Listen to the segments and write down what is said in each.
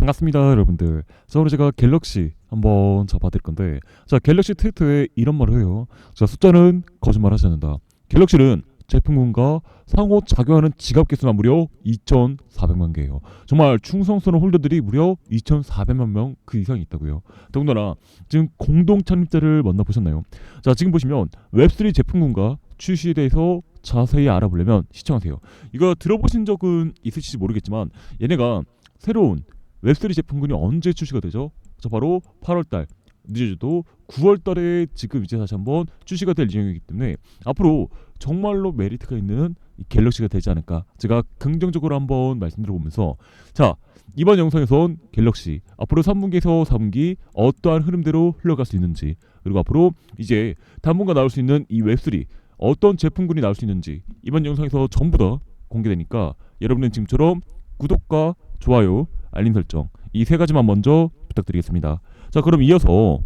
반갑습니다 여러분들. 자 오늘 제가 갤럭시 한번 잡아드릴 건데 자 갤럭시 트위터에 이런 말을 해요. 자 숫자는 거짓말 하지 않는다. 갤럭시는 제품군과 상호 작용하는 지갑 개수만 무려 2,400만 개예요. 정말 충성스러운 홀더들이 무려 2,400만 명 그 이상이 있다고요. 더군다나 지금 공동 창립자를 만나보셨나요? 자 지금 보시면 웹3 제품군과 출시에 대해서 자세히 알아보려면 시청하세요. 이거 들어보신 적은 있으실지 모르겠지만 얘네가 새로운 웹3 제품군이 언제 출시가 되죠? 저 바로 8월달 늦어져도 9월달에 지금 이제 다시 한번 출시가 될 예정이기 때문에 앞으로 정말로 메리트가 있는 이 갤럭시가 되지 않을까 제가 긍정적으로 한번 말씀드려보면서 자 이번 영상에선 갤럭시 앞으로 3분기에서 4분기 어떠한 흐름대로 흘러갈 수 있는지 그리고 앞으로 이제 당분간 나올 수 있는 이 웹3 어떤 제품군이 나올 수 있는지 이번 영상에서 전부 다 공개되니까 여러분은 지금처럼 구독과 좋아요 알림 설정 이 세 가지만 먼저 부탁드리겠습니다. 자 그럼 이어서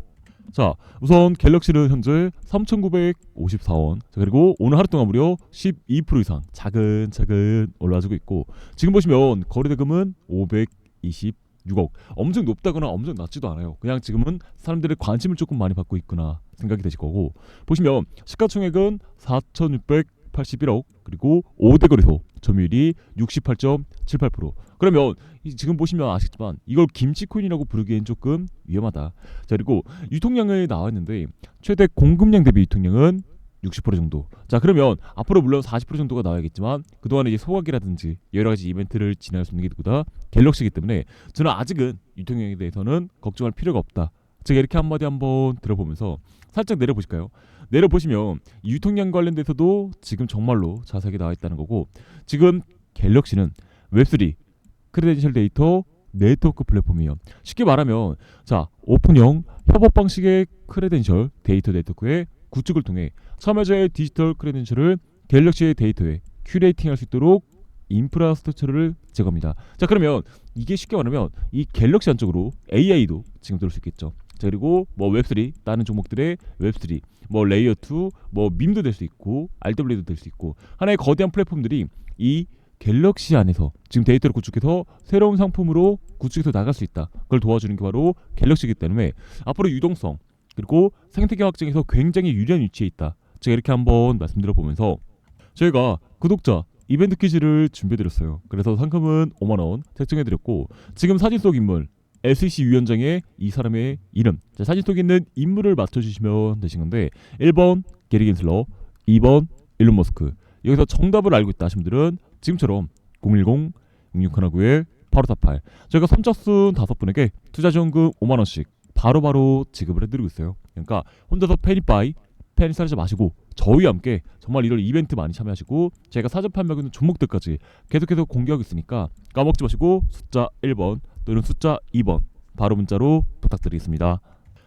자 우선 갤럭시는 현재 3,954원 자, 그리고 오늘 하루 동안 무려 12% 이상 차근차근 올라가지고 있고 지금 보시면 거래대금은 526억 엄청 높다거나 엄청 낮지도 않아요. 그냥 지금은 사람들의 관심을 조금 많이 받고 있구나 생각이 되실 거고 보시면 시가총액은 4,681억 그리고 5대 거래소 점유율이 68.78% 그러면 이 지금 보시면 아시겠지만 이걸 김치 코인이라고 부르기엔 조금 위험하다. 자 그리고 유통량을 나왔는데 최대 공급량 대비 유통량은 60% 정도. 자 그러면 앞으로 물론 40% 정도가 나와야겠지만 그동안에 이제 소각이라든지 여러 가지 이벤트를 진행할 수 있는 게 누구다 갤럭시기 때문에 저는 아직은 유통량에 대해서는 걱정할 필요가 없다. 제가 이렇게 한마디 한번 들어보면서 살짝 내려보실까요? 내려보시면 유통량 관련돼서도 지금 정말로 자세하게 나와 있다는 거고 지금 갤럭시는 웹3 크레덴셜 데이터 네트워크 플랫폼이에요. 쉽게 말하면 자 오픈형 협업 방식의 크레덴셜 데이터 네트워크의 구축을 통해 참여자의 디지털 크레덴셜을 갤럭시의 데이터에 큐레이팅할 수 있도록 인프라스트럭처를 제공합니다. 자 그러면 이게 쉽게 말하면 이 갤럭시 안쪽으로 AI도 지금 들을 수 있겠죠. 자 그리고 뭐 웹3 다른 종목들의 웹3 뭐 레이어 2, 뭐 밈도 될 수 있고 RW도 될 수 있고 하나의 거대한 플랫폼들이 이 갤럭시 안에서 지금 데이터를 구축해서 새로운 상품으로 구축해서 나갈 수 있다. 그걸 도와주는 게 바로 갤럭시이기 때문에 앞으로 유동성 그리고 생태계 확장에서 굉장히 유리한 위치에 있다. 제가 이렇게 한번 말씀드려 보면서 저희가 구독자 이벤트 퀴즈를 준비해드렸어요. 그래서 상금은 5만 원 책정해드렸고 지금 사진 속 인물 SEC 위원장의 이 사람의 이름. 자, 사진 속에 있는 인물을 맞춰주시면 되신 건데 1번 게리 긴슬러 2번 일론 머스크. 여기서 정답을 알고 있다 하신 분들은 지금처럼 010 6619에 8548 저희가 선착순 다섯 분에게 투자 지원금 5만 원씩 바로바로 지급을 해드리고 있어요. 그러니까 혼자서 패닉바이 패닉 사지 마시고 저희와 함께 정말 이런 이벤트 많이 참여하시고 제가 사전 판매하고 있는 종목들까지 계속해서 공개하고 있으니까 까먹지 마시고 숫자 1번 또는 숫자 2번 바로 문자로 부탁드리겠습니다.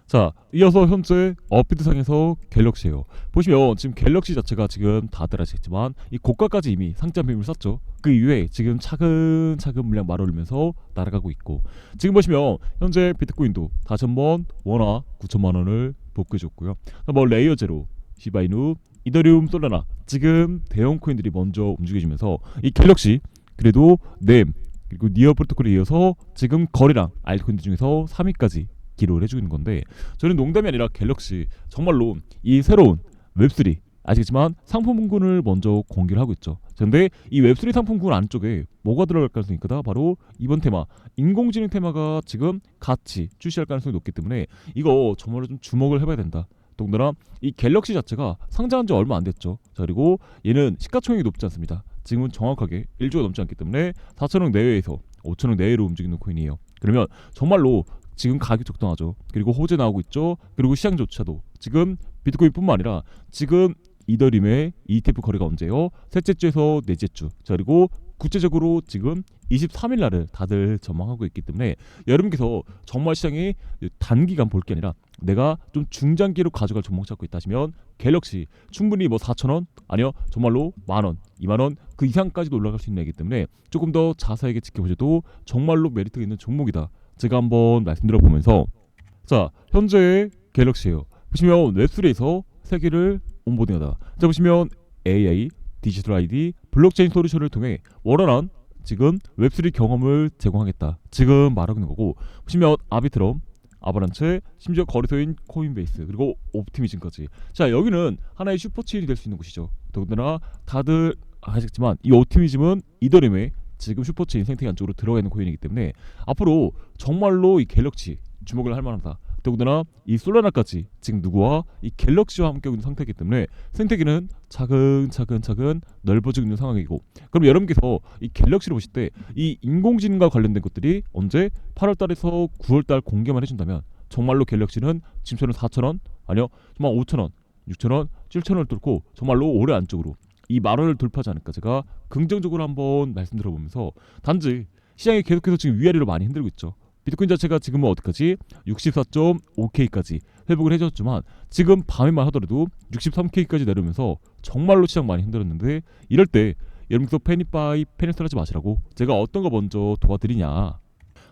자, 이어서 현재 업비트상에서 갤럭시예요. 보시면 지금 갤럭시 자체가 지금 다들 아시겠지만 이 고가까지 이미 상장 비밀 썼죠. 그 이후에 지금 차근차근 물량 말아올면서 날아가고 있고 지금 보시면 현재 비트코인도 다시 한번 원화 9천만 원을 복구해줬고요. 뭐 레이어 제로, 시바이누, 이더리움, 솔라나 지금 대형 코인들이 먼저 움직여주면서 이 갤럭시 그래도 넴 그리고 니어 프로토콜에 이어서 지금 거래량 알트코인들 중에서 3위까지 기록을 해주는 건데 저는 농담이 아니라 갤럭시 정말로 이 새로운 웹3 아시겠지만 상품군을 먼저 공개를 하고 있죠. 근데 이 웹3 상품군 안쪽에 뭐가 들어갈 가능성이 있다? 바로 이번 테마 인공지능 테마가 지금 같이 출시할 가능성이 높기 때문에 이거 정말로 좀 주목을 해봐야 된다. 더군다나 이 갤럭시 자체가 상장한 지 얼마 안 됐죠. 자 그리고 얘는 시가총액이 높지 않습니다. 지금은 정확하게 1조가 넘지 않기 때문에 4천억 내외에서 5천억 내외로 움직이는 코인이에요. 그러면 정말로 지금 가격 적당하죠. 그리고 호재 나오고 있죠. 그리고 시장 조차도 지금 비트코인뿐만 아니라 지금 이더림의 ETF 거래가 언제요? 셋째 주에서 넷째 주. 자, 그리고 구체적으로 지금 23일 날을 다들 전망하고 있기 때문에 여러분께서 정말 시장이 단기간 볼 게 아니라 내가 좀 중장기로 가져갈 종목 찾고 있다 하시면 갤럭시 충분히 뭐 4천 원 아니요 정말로 만 원, 2만 원 그 이상까지도 올라갈 수 있는 애기 때문에 조금 더 자세하게 지켜보셔도 정말로 메리트가 있는 종목이다. 제가 한번 말씀드려 보면서 자 현재의 갤럭시예요. 보시면 웹3에서 세 개를 온보딩하다. 자 보시면 AI, 디지털 아이디, 블록체인 솔루션을 통해 원활한 지금 웹3 경험을 제공하겠다. 지금 말하고 있는 거고 보시면 아비트럼, 아바란체, 심지어 거래소인 코인베이스 그리고 옵티미즘까지. 자 여기는 하나의 슈퍼체인이 될 수 있는 곳이죠. 더군다나 다들 아시겠지만 이 옵티미즘은 이더리움의 지금 슈퍼체인 생태계 안쪽으로 들어가 있는 코인이기 때문에 앞으로 정말로 이 갤럭시 주목을 할 만하다. 더군다나 이 솔라나까지 지금 누구와 이 갤럭시와 함께 있는 상태이기 때문에 생태계는 차근차근차근 넓어지고 있는 상황이고 그럼 여러분께서 이 갤럭시를 보실 때 이 인공지능과 관련된 것들이 언제 8월달에서 9월달 공개만 해준다면 정말로 갤럭시는 지금처럼 4천원 아니요 정말 5천원 6천원 7천원을 뚫고 정말로 올해 안쪽으로 이 만원을 돌파하지 않을까 제가 긍정적으로 한번 말씀드려보면서 단지 시장이 계속해서 지금 위아래로 많이 흔들고 있죠. 비트코인 자체가 지금은 어디까지 64.5K까지 회복을 해줬지만 지금 밤에만 하더라도 63K까지 내려오면서 정말로 시장 많이 흔들었는데 이럴 때 여러분께서 패닉 바이 패닉스하지 마시라고 제가 어떤 거 먼저 도와드리냐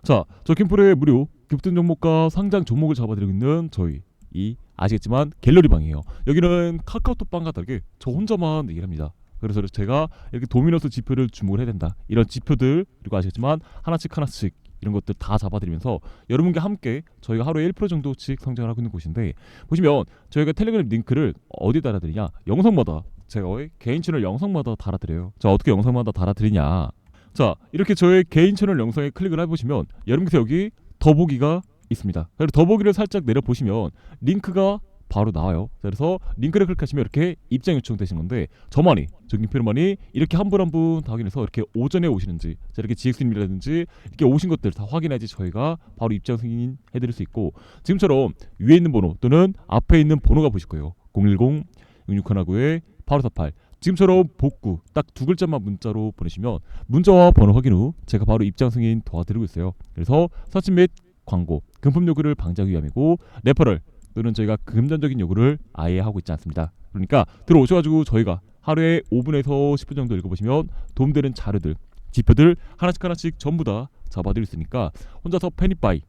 자, 저 김프로의 무료 급등 종목과 상장 종목을 잡아드리고 있는 저희 이 아시겠지만 갤러리방이에요. 여기는 카카오톡방과 다르게 저 혼자만 얘기를 합니다. 그래서 제가 이렇게 도미노스 지표를 주목을 해야 된다. 이런 지표들 그리고 아시겠지만 하나씩 하나씩 이런 것들 다 잡아드리면서 여러분과 함께 저희가 하루에 1% 정도씩 성장을 하고 있는 곳인데 보시면 저희가 텔레그램 링크를 어디 달아드리냐 영상마다 제가 왜 개인 채널 영상마다 달아드려요. 자 어떻게 영상마다 달아드리냐 자 이렇게 저의 개인 채널 영상에 클릭을 해보시면 여러분께서 여기 더보기가 있습니다. 그래서 더보기를 살짝 내려 보시면 링크가 바로 나와요. 자, 그래서 링크를 클릭하시면 이렇게 입장 요청 되시는 건데 저만이 정김필만이 이렇게 한 분 한 분 다 확인해서 이렇게 오전에 오시는지 자, 이렇게 GX님이라든지 이렇게 오신 것들 다 확인해야지 저희가 바로 입장 승인 해드릴 수 있고 지금처럼 위에 있는 번호 또는 앞에 있는 번호가 보실 거예요. 010 6619에 8548 지금처럼 복구 딱 두 글자만 문자로 보내시면 문자와 번호 확인 후 제가 바로 입장 승인 도와드리고 있어요. 그래서 서치 및 광고, 금품 요구를 방지하기 위함이고 레퍼럴 또는 저희가 금전적인 요구를 아예 하고 있지 않습니다. 그러니까 들어오셔가지고 저희가 하루에 5분에서 10분 정도 읽어보시면 도움되는 자료들, 지표들 하나씩 하나씩 전부 다 잡아드릴 수 있으니까 혼자서 패닉바이,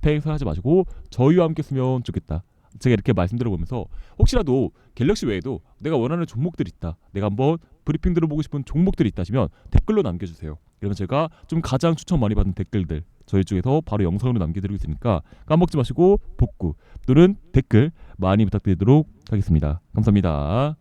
패닉을 하지 마시고 저희와 함께 쓰면 좋겠다. 제가 이렇게 말씀드려보면서 혹시라도 갤럭시 외에도 내가 원하는 종목들이 있다. 내가 한번 브리핑 들어보고 싶은 종목들이 있다 하시면 댓글로 남겨주세요. 그러면 제가 좀 가장 추천 많이 받은 댓글들 저희 쪽에서 바로 영상으로 남겨드리고 있으니까 까먹지 마시고 복구 또는 댓글 많이 부탁드리도록 하겠습니다. 감사합니다.